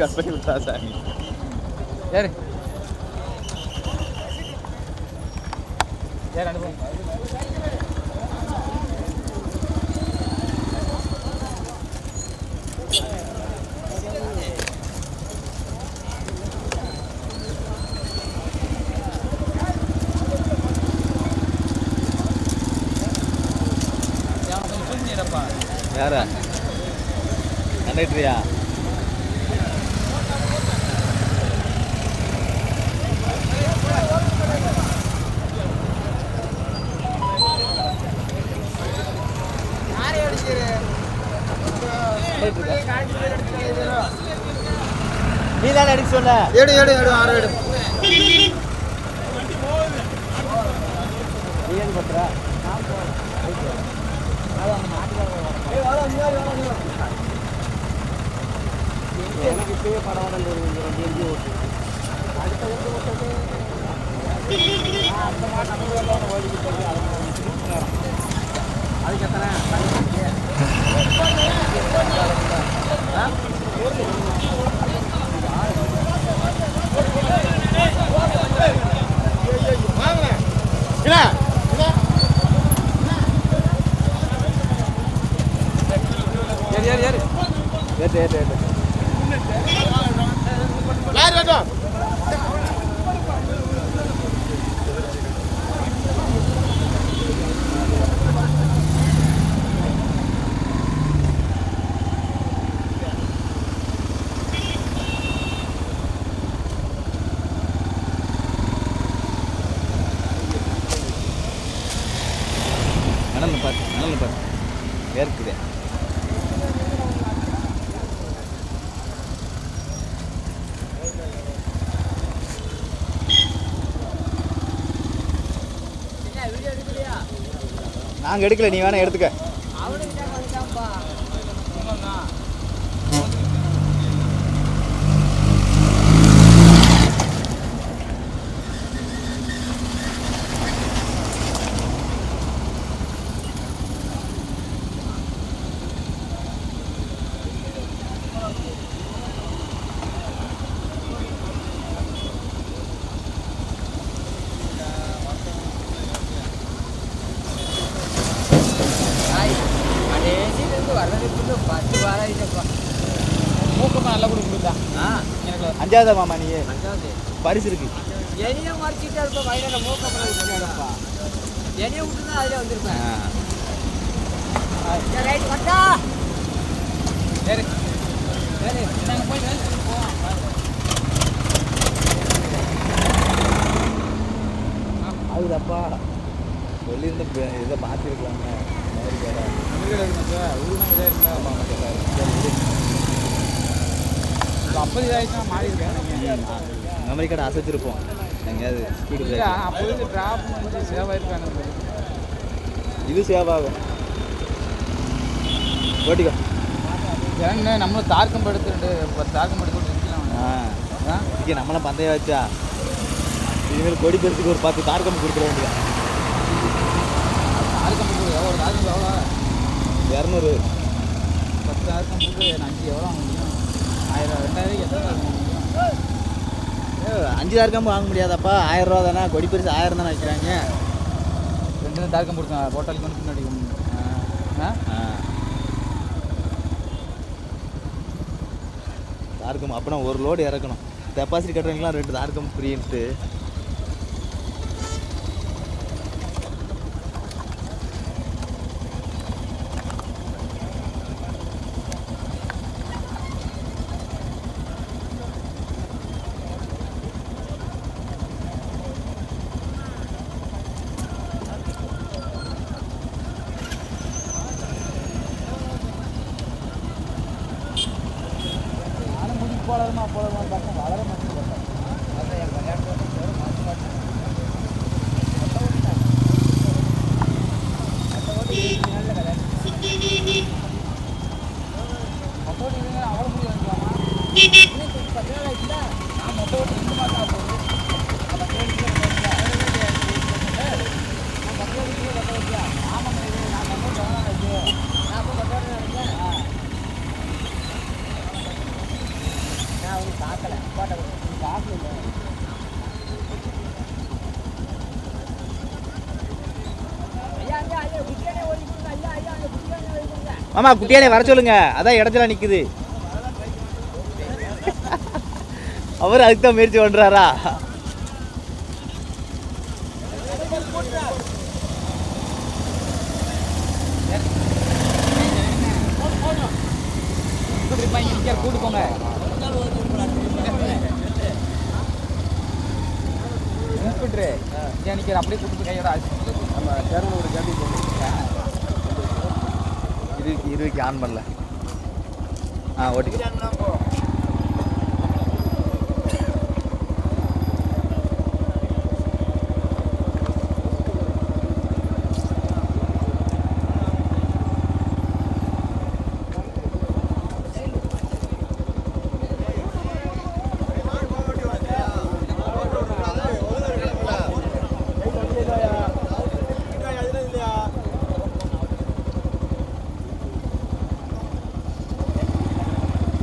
Cut பண்ணி விட்டா சாமி. ஏறு ஏறு அனுப்பும் யாரா? கண்டக்டரியா நீ தானே அடிக்க சொன்ன? எடு எடு எடு ஆறு எடு நீ ஏன் பண்ற எனக்கு இப்பயே படம் வர ஓட்டு அடுத்த வந்து ஓட்டது அந்த மாட்டு நம்ம ஓடிக்கிட்டு அதுக்கு எத்தனை ஏறு ஏறு ஏறு. ஏட்டு ஏட்டு பாரு மணல் பாரு ஏற்குதே நாங்கள் எடுக்கல நீ வேணா எடுத்துக்க. வர்றதுக்குள்ள பத்து வாரம் மூக்கமாக நல்லா ஆ. எனக்கு அஞ்சாவதா மாமா நீ? அஞ்சாவது. பரிசு இருக்கு. என்னையும் மறைச்சிட்டா இருப்ப வயலில் மூக்கமாக வச்சுட்டாருப்பா என்னையும் விட்டு தான் அதில் வந்திருப்பேன் ரைட் வந்தா. சரி. சரி நாங்கள் போய் போவோம். அதுதாப்பா சொல்லியிருந்த இதை மாற்றிருக்கலாமே மெமரி கார்டு அசைச்சிருப்போம். எங்கேயாவது ஸ்பீடு இது சேவ் ஆகும். ஓட்டிக்கோ ஏன்னா நம்மளும் தார்க்கம் படுத்துட்டு தார்க்கம் படுத்து நிற்கலாம் ஆ. ஆ? இங்கே நம்மளாம் பந்தயம் வச்சா இனிமேல் கொடி பெருசுக்கு ஒரு பத்து தார்க்கம் கொடுத்துட வேண்டியது தார்க்கம் போட்டு எவ்வளோ தார்க்கம் எவ்வளோ? இரநூறு. பத்து போட்டு அஞ்சு எவ்வளோ வாங்க முடியும் ஆயிரம் ரெண்டாயிரம் எத்தனை தார்க்கம் வாங்க முடியும் ஏ, அஞ்சு வாங்க முடியாதாப்பா. ஆயிரம் ரூபா தானே. கொடி பெருசு ஆயிரம் தானே வைக்கிறாங்க. ரெண்டு தாக்கம் போட்டு ஹோட்டலுக்கு வந்து பின்னாடி தார்க்கம். அப்போனா ஒரு லோடு இறக்கணும். டெபாசிட் கட்டுறவங்களாம் ரெண்டு தார்க்கம் ஃப்ரீன்ட்டு பார்க்கல போட்ட குட்டியானே வர சொல்லுங்க. அதான் இடத்துல நிற்குது அவர் அதுக்கு தான் முயற்சி பண்ணுறாரா இருபது இருபதுக்கு ஆன் பண்ணல? ஆ ஓட்டிக்கோ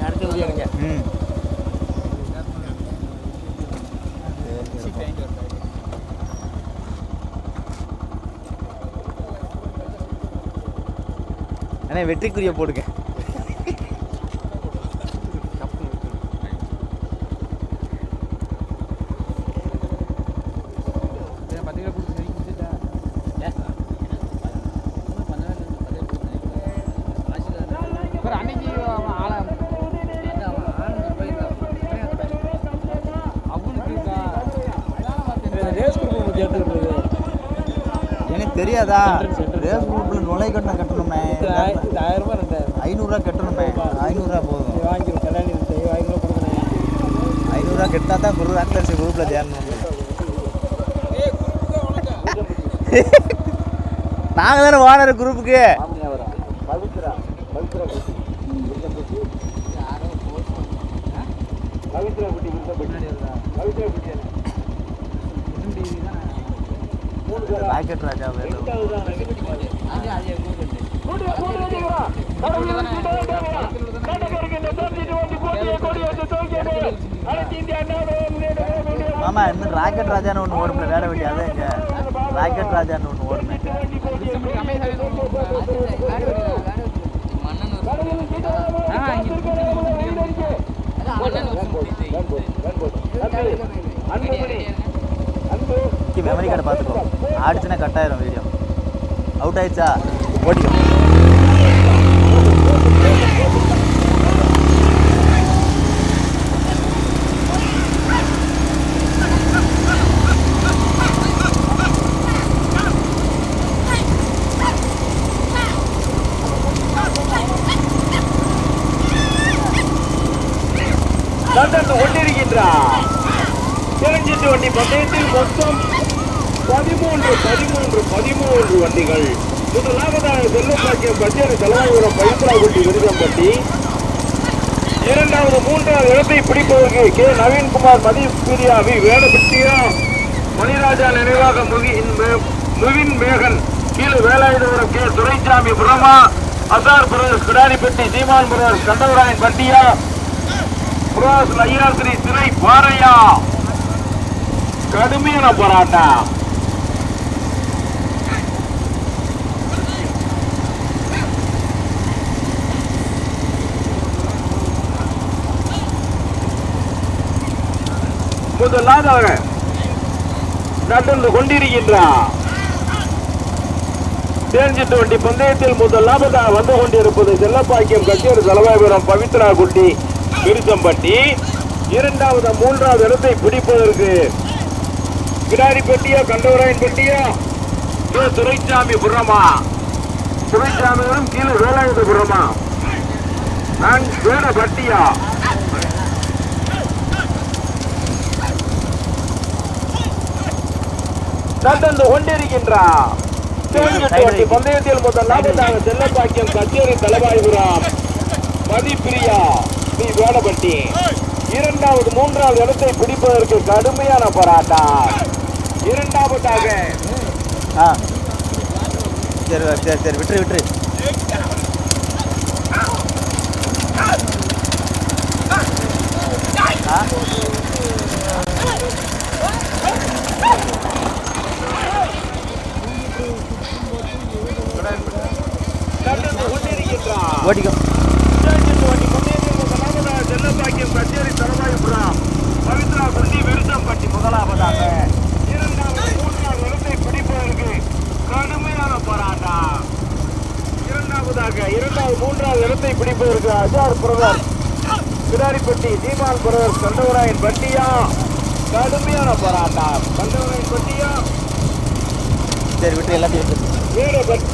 அடுத்து முடியாதுங்க ம் அண்ணே வெற்றிக்குரிய போடுங்க பத்து கிலோ கொடுத்து சரி கொடுத்துட்டா அப்புறம் அன்னைக்கு அவன் ஆளை அவனுக்கு இருக்கா அதான் பார்த்தேன். ரேஸ் குரூப் பற்றி எடுத்துக்கிட்டு எனக்கு தெரியாதா. ரேஸ் குரூப்பில் நுழை கட்டணம். கட்டணுமே இது ஆயிரம் ரூபாய் ரெண்டாயிரம் ஐநூறுரூவா கட்டணுமே. ஐநூறுரூவா போதும். வாங்கிடும் கல்யாணி வாங்கி கொடுக்கணும் ஐநூறுரூவா கட்டினா தான் குரு ஆக்லன்ஸ் குரூப்பில் சேரணும் நாங்கள் தானே ஓனர் குரூப்புக்கு பவித்ரா பவித்ரா குட்டி பவித்ரா குட்டி பவித்ரா குட்டி ராக்கெட் ராஜா வேணும் மாமா இன்னும் ராக்கெட் ராஜான்னு ஒன்று ஓடுமே வேலை வண்டி அதான் இங்க. ராக்கெட் ராஜான்னு ஒன்று ஓடுமே. மெமரி கார்டை பார்த்துக்கோ. ஆடிச்சுன்னா கட் ஆயிரும் வீடியோ அவுட் ஆயிடுச்சா? ஓட்டிக்கோ நடந்து கொண்டிருக்கின்றார் தெரிஞ்சிட்டு வண்டி பந்தயத்தில் மொத்தம் பதிமூன்று பதிமூன்று பதிமூன்று வண்டிகள் முதலாவதாக செல்லப்பாக்கியம் பச்சேரி தலைவாயுரம் பைசராகுட்டி விருதம்பட்டி இரண்டாவது மூன்றாவது இடத்தை பிடிப்பதற்கு கே. நவீன்குமார் மதிப்பிரியா வி. வேடபட்டியா மணிராஜா நினைவாக முகின் மே- முகின் மேகன் கீழே வேலாயுதபுரம் கே. துரைசாமி புரமா அசார் பிரதர்ஸ் கிடாரிப்பட்டி சீமான் பிரதர்ஸ் கண்டவராயன் பட்டியா புராஸ் ஐயாசிரி திரை பாறையா? கடுமையான போராட்டம். முதலாவதாக நடந்து கொண்டிருக்கின்றான் தேர்ஞ்சிட்டு வண்டி பந்தயத்தில் முதலாவதாக வந்து கொண்டிருப்பது செல்லப்பாக்கியம் கச்சேரி தலைவாபுரம் பவித்ரா குட்டி விருத்தம்பட்டி இரண்டாவது மூன்றாவது இடத்தை பிடிப்பதற்கு கிடாரிப்பட்டியா கண்டவராயன் பட்டியா துரைசாமி புறமா. துரைசாமியும் கீழே வேலாயுத புறமா. நான் வேட பட்டியா நடந்து கொண்டிருக்கின்றார். பந்தயத்தில் முதலாவதாக செல்லப்பாக்கியம் கச்சேரி தலைவாய்புரம். மதிப்பிரியா ஸ்ரீ வேடப்பட்டி இரண்டாவது மூன்றாவது இடத்தை பிடிப்பதற்கு கடுமையான போராட்டம். இரண்டாவதாக. சரி சரி சரி விட்டுரு விட்டுரு ஆ ஓட்டிக்கோ விஜயஜித் வண்டி முன்னேறி முதலாவதாக செல்லப்பாக்கியம் கச்சேரி தலவாயுபுரம் பவித்ரா குண்டி விருத்தம்பட்டி முதலாவதாக இரண்டாவது மூன்றாவது இடத்தை பிடிப்பதற்கு கடுமையான போராட்டம் இரண்டாவதாக இரண்டாவது மூன்றாவது இடத்தை பிடிப்பதற்கு அஜார் பிரதர் பிடாரிப்பட்டி தீபால் பிரதர் கண்டவராயன் பட்டியா கடுமையான போராட்டம் கண்டவராயன் பட்டியா சரி விட்டு எல்லாத்தையும் எடுத்து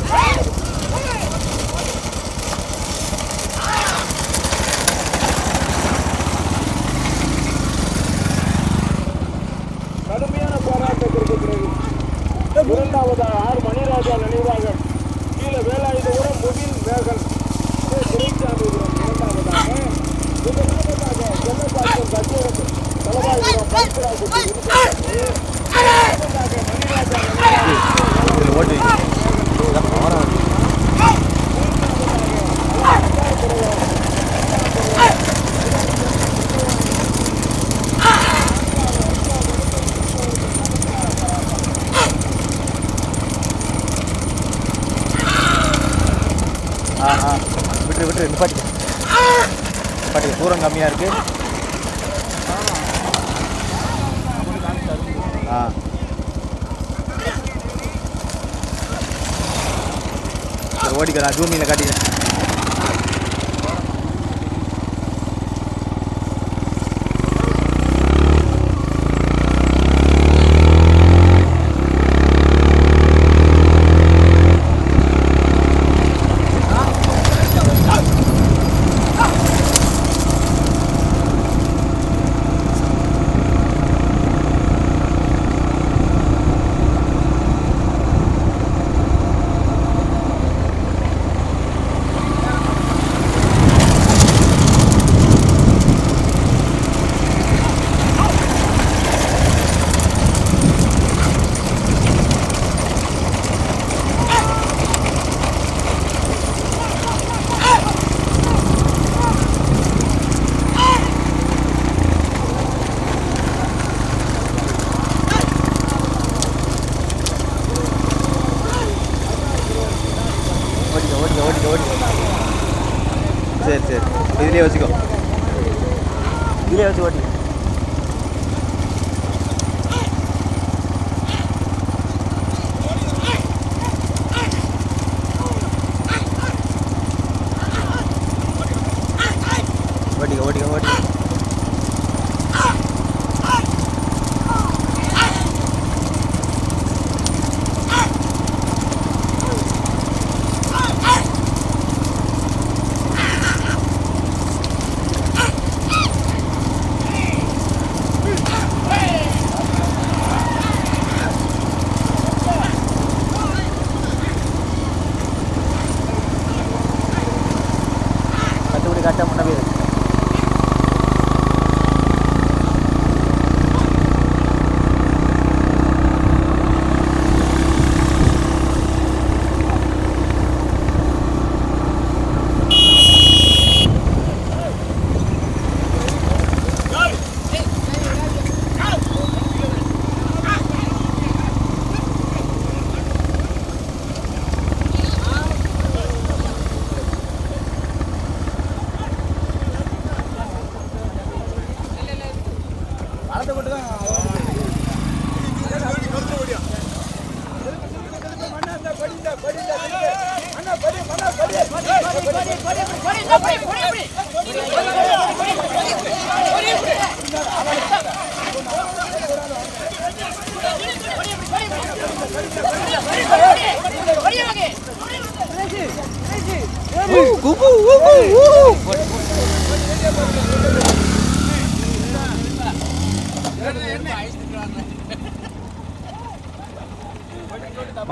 ஆட்டை மட்டும் தான்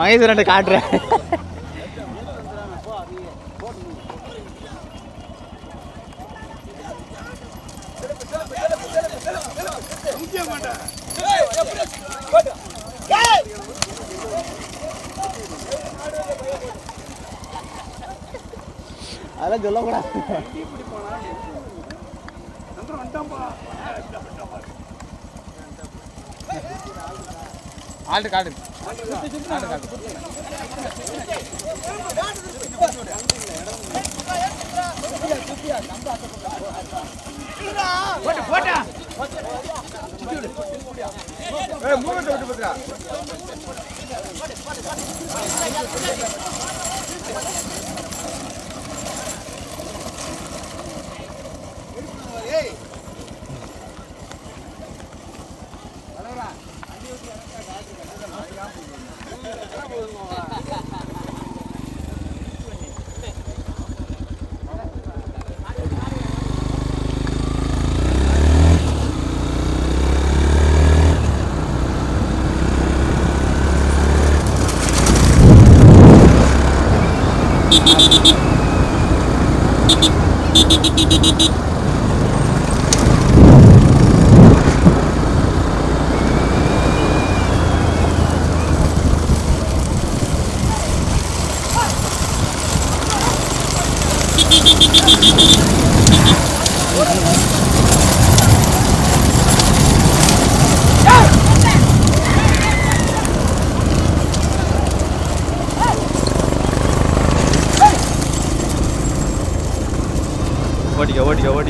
மகேஸ்வரன் காட்டுறேன். அதெல்லாம் சொல்லக்கூடாது. ஆல்ட்டு காட்டு ஆல்ட்டு காட்டு ஓட்டிக்க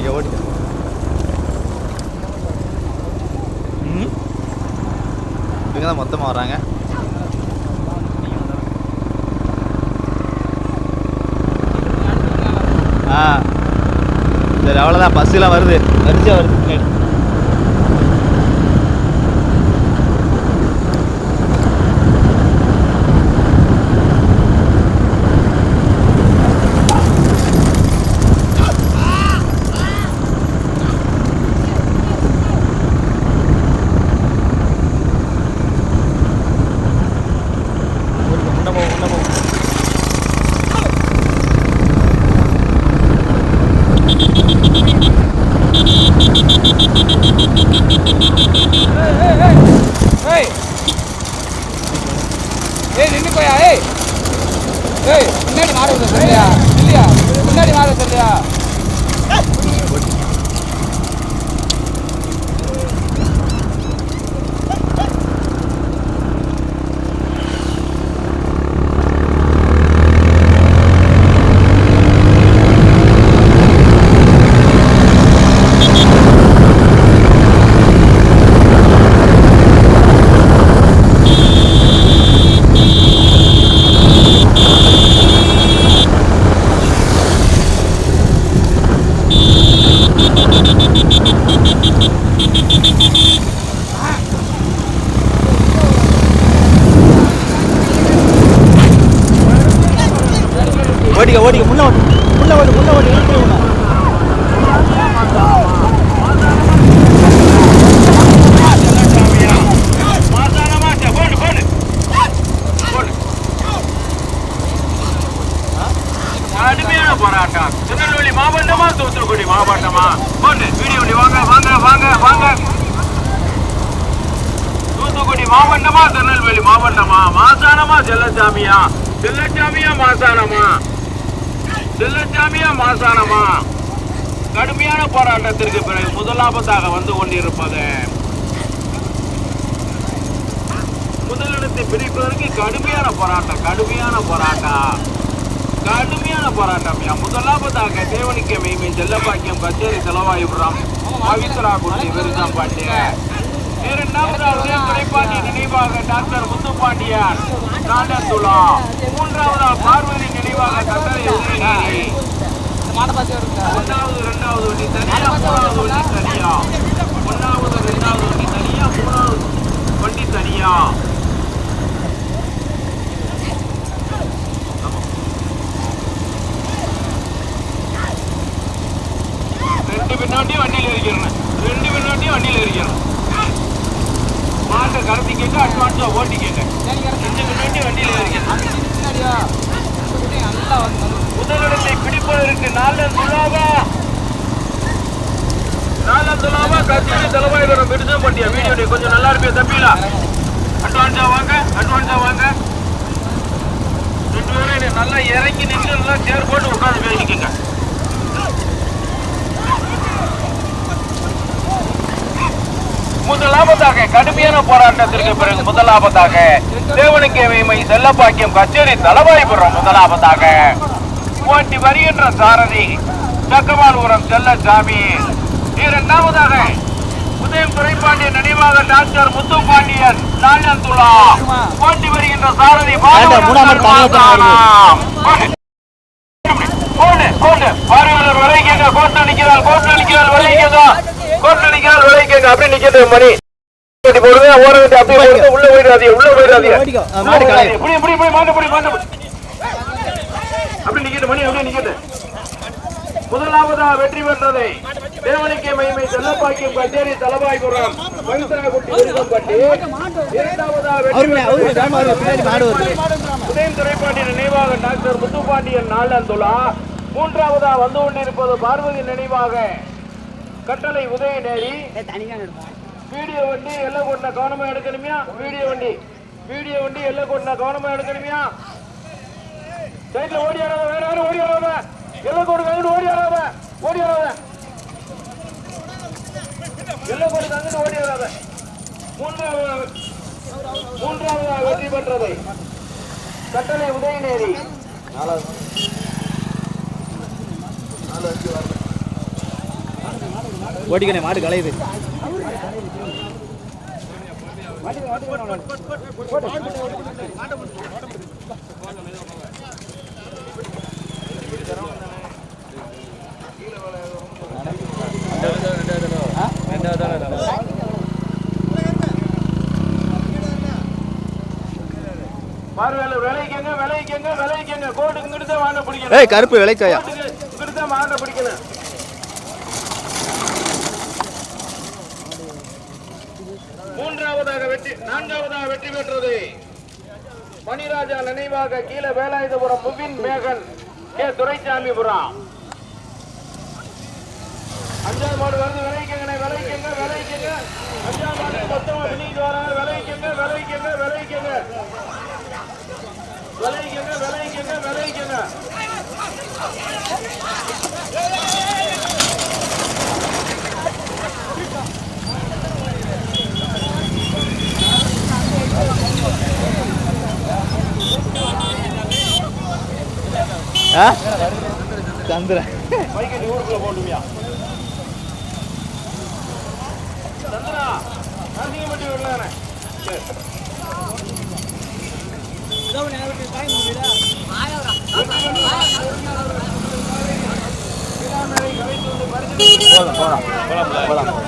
ஓட்டிக்க ஓட்டிக்க இவங்க தான் மொத்தமாக வராங்க ஆ. சரி அவ்வளோதான் பஸ்ஸெலாம் வருது. வரிசையாக வருது. மாவட்டமா திருநெல்வேலி மாவட்டமா? மாசானமா செல்லச்சாமியா? செல்லச்சாமியா மாசானமா? செல்லச்சாமியா மாசானமா? கடுமையான போராட்டத்திற்கு பிறகு முதலாபத்தாக வந்து கொண்டிருப்பது. முதலிடத்தை பிரிப்பதற்கு கடுமையான போராட்டம் கடுமையான போராட்டம். கடுமையான போராட்டம் முதலாவதாக தேவனிக்க மெய்மை செல்லப்பாக்கியம் கச்சேரி செலவாயிபுரம் பவித்ரா குட்டி விருதம் பாண்டிய இரண்டாவதாக துறைப்பாண்டி நினைவாக டாக்டர் முத்துப்பாண்டியன் நாடந்துலா மூன்றாவதாக பார்வதி நினைவாக கட்டளை உதயநீரி மாட ஒன்றாவது ரெண்டாவது வண்டி தனியா? மூணாவது வண்டி தனியா? ஒன்றாவது ரெண்டாவது வண்டி தனியா? மூணாவது வண்டி தனியா ரெண்டு பின்னாட்டியும் வண்டியில் இருக்கிறேன் ரெண்டு பின்னாட்டியும் வண்டியில் இருக்கிறேன் மாட்டை கருத்தி கேட்டு அட்வான்ஸாக ஓட்டி கேட்க ரெண்டு பின்னாட்டி வண்டியில் இருக்கிறேன் பின்னாடியா நல்லா வந்து முதலிடத்தை பிடிப்பதற்கு நாலன் துலாவா நாலன் துலாவா கச்சேரி தலைவாய் வரும் விடுதம் பண்ணியா வீடியோ நீ கொஞ்சம் நல்லா இருப்பியா தம்பிலா அட்வான்ஸா வாங்க அட்வான்ஸா வாங்க ரெண்டு பேரும் என்னை நல்லா இறக்கி நின்று நல்லா சேர் போட்டு உட்காந்து பேசிக்கங்க முதலாவதாக போராட்டத்திற்கு பிறகு முதலாவதாக தேவனுக்கு மேமை செல்லப்பாக்கியம் கச்சேரி தலவாய்புரம் முதலாவதாக. ஓட்டி வருகின்ற சாரதி தக்கவால்புரம் செல்லசாமி இரண்டாவதாக உதயம் துரைப்பாண்டியன் நினைவாக டாக்டர் முத்து பாண்டியன் நாயந்துலா போட்டி வருகின்ற சாரதி கோட்டு விளைக்கங்க கோட்டு நிக்கிறார் விளைக்கங்க கோட்டு நிக்கிறார் விளைக்கங்க அப்படி நிக்கிறது மணி. கட்டி போடுங்க ஓர வேண்டிய அப்படியே போடுங்க உள்ள போயிடாதீங்க உள்ள போயிடாதீங்க. இப்படி இப்படி இப்படி மாட்டு இப்படி மாட்டு அப்படி நிக்கட்டு மணி அப்படியே நிக்கட்டு. முதலாவதா வெற்றி பெற்றதை தேவனிக்கை மகிமை செல்லப்பாக்கியம் கச்சேரி மாடு வருது உதயம் துறைப்பாண்டியன் நினைவாக டாக்டர் முத்துப்பாண்டியன் நாளந்துலா மூன்றாவதா வந்து கொண்டிருப்பது பார்வதி நினைவாக. கட்டளை உதயநேரி. வீடியோ வண்டி எல்லாம் கொண்ட கவனமா எடுக்கணுமியா? வீடியோ வண்டி. வீடியோ வண்டி எல்லாம் கொண்ட கவனமா எடுக்கணுமியா? சைட்ல ஓடி வராத வேற யாரும் ஓடி வராத. எல்லாம் கொண்டு கங்கிட்டு ஓடி வராத. ஓடி வராத. எல்லாம் கொண்டு கங்கிட்டு ஓடி வராத. மூன்றாவது மூன்றாவது வெற்றி பெற்றதை. கட்டளை உதயநேரி. நாலாவது. நாலு அஞ்சு பார்வையாளர் தான் வாங்க பிடிக்கணும் ஏய் கருப்பு விளைச்சாயா கோட்டுக்கு இங்கிட்டு தான் வாங்க பிடிக்கணும் மூன்றாவதாக வெற்றி நான்காவதாக வெற்றி பெற்றது மணிராஜா கீழே வேலாயுதபுரம் முபின் மேகன் கே. துரைசாமிபுரம் அஞ்சாவது மாடு வருது. விளைவிக்கங்க விளைவிக்கங்க விளைவிக்கங்க அஞ்சாவது மாடு மொத்தமா வெளியிட்டு வராங்க. விளைவிக்கங்க விளைவிக்கங்க விளைவிக்கங்க விளைவிக்கங்க விளைவிக்கங்க விளைவிக்கங்க ஆ சந்திரன் சரி போலாம் போலாம் போலாம்.